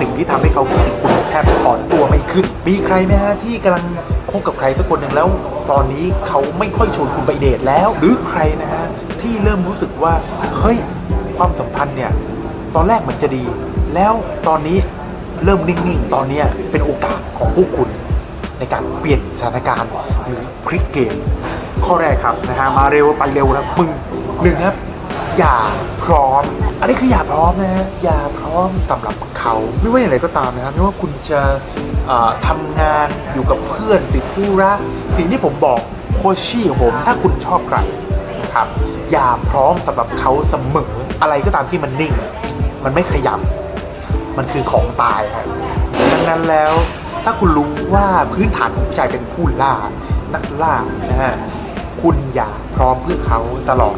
สิ่งที่ทำให้เขาคิดถึงคุณแทบถอนตัวไม่ขึ้น มีใครไหมฮะที่กำลังคบกับใครสักคนหนึ่งแล้ว ตอนนี้เขาไม่ค่อยชวนคุณไปเดทแล้ว หรือใครนะฮะที่เริ่มรู้สึกว่าเฮ้ยความสัมพันธ์เนี่ยตอนแรกเหมือนจะดี แล้วตอนนี้เริ่มนิ่งๆ ตอนนี้เป็นโอกาสของพวกคุณ ในการเปลี่ยนสถานการณ์หรือพลิกเกม ข้อแรกครับนะฮะมาเร็วไปเร็วนะมึงหนึ่งครับ อย่าพร้อม อันนี้คืออย่าพร้อมนะฮะอย่าพร้อมสำหรับเขาไม่ว่าอย่างไรก็ตามนะครับไม่ว่าคุณจะเอ่อทำงานอยู่กับเพื่อนติดธุระสิ่งที่ผมบอกโคชี่ของผมถ้าคุณชอบใครนะครับ อย่าพร้อมสำหรับเขาเสมออะไรก็ตามที่มันนิ่ง มันไม่ขยับ มันคือของตายครับดังนั้นแล้วถ้าคุณรู้ว่าพื้นฐานของผู้ชายเป็นผู้ล่า นักล่านะฮะคุณอย่าพร้อมเพื่อเขาตลอด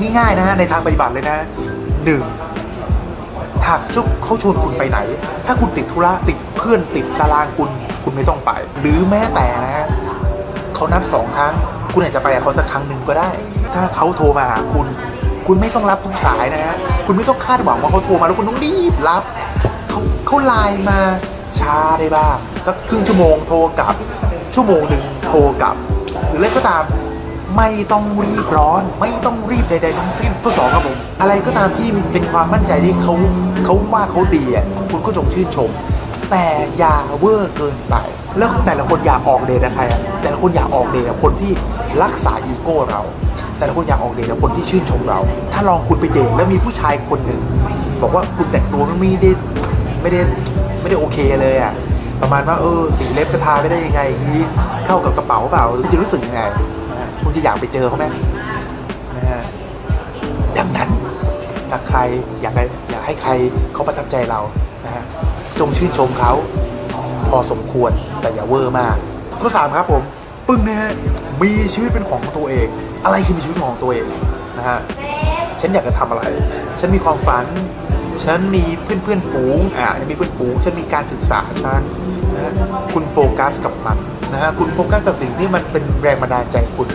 ง่ายๆนะฮะในทางปฏิบัติเลยนะ หนึ่งถ้าเขาชวนคุณไปไหน ถ้าคุณติดธุระติดเพื่อนติดตารางคุณ คุณไม่ต้องไป หรือแม้แต่นะฮะเขานัดสองครั้ง คุณอาจจะไปกับเขาสักครั้งหนึ่งก็ได้ ถ้าเขาโทรมาหาคุณ คุณไม่ต้องรับทุกสายนะฮะคุณไม่ต้องคาดหวังว่าเขาโทรมาแล้วคุณต้องรีบรับเขาเขาไลน์มาช้าได้บ้างสักครึ่งชั่วโมงโทรกลับชั่วโมงหนึ่งโทรกลับ หรืออะไรก็ตาม ไม่ต้องรีบร้อน ไม่ต้องรีบใด ๆ ทั้งสิ้นข้อสองครับผม อะไรก็ตามที่เป็นความมั่นใจที่เขาเขาว่าเขาดีอะคุณก็จงชื่นชม แต่อย่าเวอร์เกินไป แล้วแต่ละคนอยากออกเดทกับใครอะแต่ละคนอยากออกเดทกับคนที่รักษาอีโก้เรา แต่ละคนอยากออกเดทกับคนที่ชื่นชมเรา ถ้าลองคุณไปเดทแล้วมีผู้ชายคนหนึ่งบอกว่าคุณแต่งตัวไม่ได้ไม่ได้ไม่ได้โอเคเลยอะประมาณว่าเออสีเล็บจะทาไม่ได้ยังไงอย่างนี้เข้ากับกระเป๋าเปล่าจะรู้สึกยังไง คุณจะอยากไปเจอเขาไหมนะฮะดังนั้นถ้าใครอยากให้อยากให้ใครเขาประทับใจเรานะฮะจงชื่นชมเขาพอสมควรแต่อย่าเวอร์มากข้อสามครับผมปึ้งนะฮะมีชีวิตเป็นของตัวเอง อะไรคือมีชีวิตของตัวเองนะฮะฉันอยากจะทำอะไร ฉันมีความฝัน ฉันมีเพื่อนเพื่อนๆฝูงอ่าฉันมีเพื่อนฝูง ฉันมีการศึกษาฉันนะฮะคุณโฟกัสกับมันนะฮะคุณโฟกัสกับสิ่งที่มันเป็นแรงบันดาลใจคุณ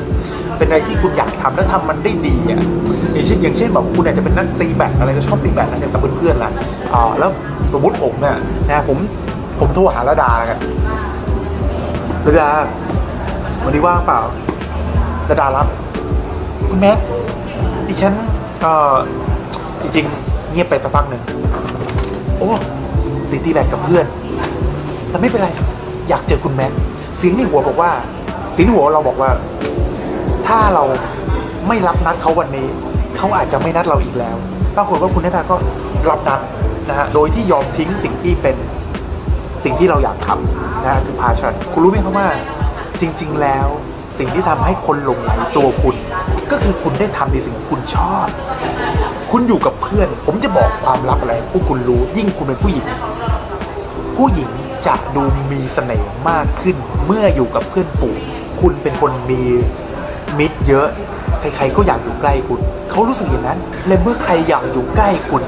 เป็นอะไรที่คุณอยากทำและทำมันได้ดีอะอย่างเช่นอย่างเช่นแบบคุณอาจจะเป็นนักตีแบดอะไรก็ชอบตีแบดนะกับเพื่อนๆล่ะอ่าแล้วสมมติผมเนี่ยนะผมผมโทรหาระดาแล้วกันระดาวันนี้ว่างเปล่าระดารับคุณแม่ดิฉันเอ่อจริงๆเงียบไปสักพักหนึ่งโอ้ตีตีแบดกับเพื่อนแต่ไม่เป็นไร อยากเจอคุณแม็กเสียงในหัวบอกว่าเสียงในหัวเราบอกว่า ถ้าเราไม่รับนัดเขาวันนี้ เขาอาจจะไม่นัดเราอีกแล้วปรากฏว่าคุณนัทาก็รับนัดนะฮะโดยที่ยอมทิ้งสิ่งที่เป็นสิ่งที่เราอยากทำนะคือพาชันคุณรู้ไหมครับว่าจริง ๆ แล้วสิ่งที่ทำให้คนหลงไหลตัวคุณ ก็คือคุณได้ทำในสิ่งที่คุณชอบ คุณอยู่กับเพื่อน ผมจะบอกความลับอะไรพวกคุณรู้ยิ่งคุณเป็นผู้หญิง ผู้หญิงจะดูมีเสน่ห์มากขึ้น เมื่ออยู่กับเพื่อนฝูงคุณเป็นคนมี เยอะ ใครๆก็อยากอยู่ใกล้คุณ เขารู้สึกอย่างนั้นและเมื่อใครอยากอยู่ใกล้คุณ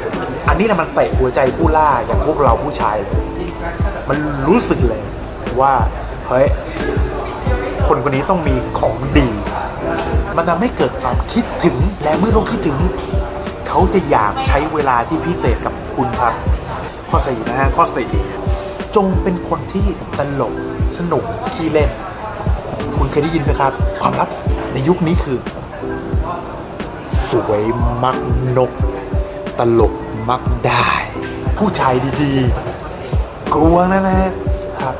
อันนี้นะมันเตะหัวใจผู้ล่าอย่างพวกเราผู้ชายเลยมันรู้สึกเลยว่าเฮ้ยคนคนนี้ต้องมีของดี มันทำให้เกิดความคิดถึงและเมื่อเราคิดถึง เขาจะอยากใช้เวลาที่พิเศษกับคุณครับ ข้อสี่นะฮะข้อสี่จงเป็นคนที่ตลกสนุกขี้เล่น คุณเคยได้ยินไหมครับ ความลับ ในยุคนี้คือ สวยมักนก ตลกมักได้ ผู้ชายดีๆ กลัวนะนะครับ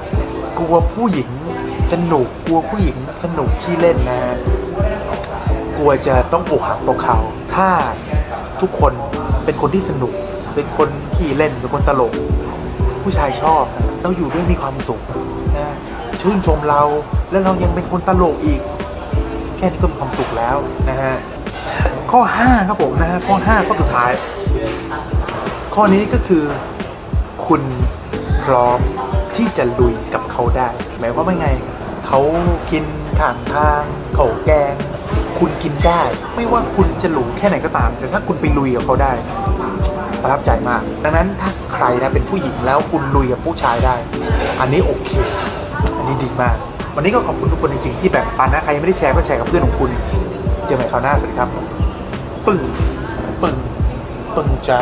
กลัวผู้หญิงสนุกกลัวผู้หญิงสนุกขี้เล่นนะ กลัวจะต้องอกหักเพราะเขาถ้าทุกคนเป็นคนที่สนุก เป็นคนขี้เล่นเป็นคนตลก ผู้ชายชอบเราอยู่ด้วยมีความสุขนะชื่นชมเราแล้วเรายังเป็นคนตลกอีก ค่นี้ก็มีความสุขแล้วนะฮะข้อ 5 ครับผมนะฮะข้อ 5 ข้อสุดท้าย ข้อนี้ก็คือคุณพร้อมที่จะลุยกับเขาได้หมายความว่าไงเขากินข้างทางเขาแกง คุณกินได้ ไม่ว่าคุณจะหลูแค่ไหนก็ตาม แต่ถ้าคุณไปลุยกับเขาได้ ประทับใจมาก ดังนั้นถ้าใครนะเป็นผู้หญิงแล้วคุณลุยกับผู้ชายได้ อันนี้โอเค อันนี้ดีมาก วันนี้ก็ขอบคุณทุกคนจริงๆที่แบ่งปันนะ ใครยังไม่ได้แชร์ก็แชร์กับเพื่อนของคุณ เจอกันใหม่คราวหน้า สวัสดีครับ ปึ้ง ปึ้ง ปึ้งจ้า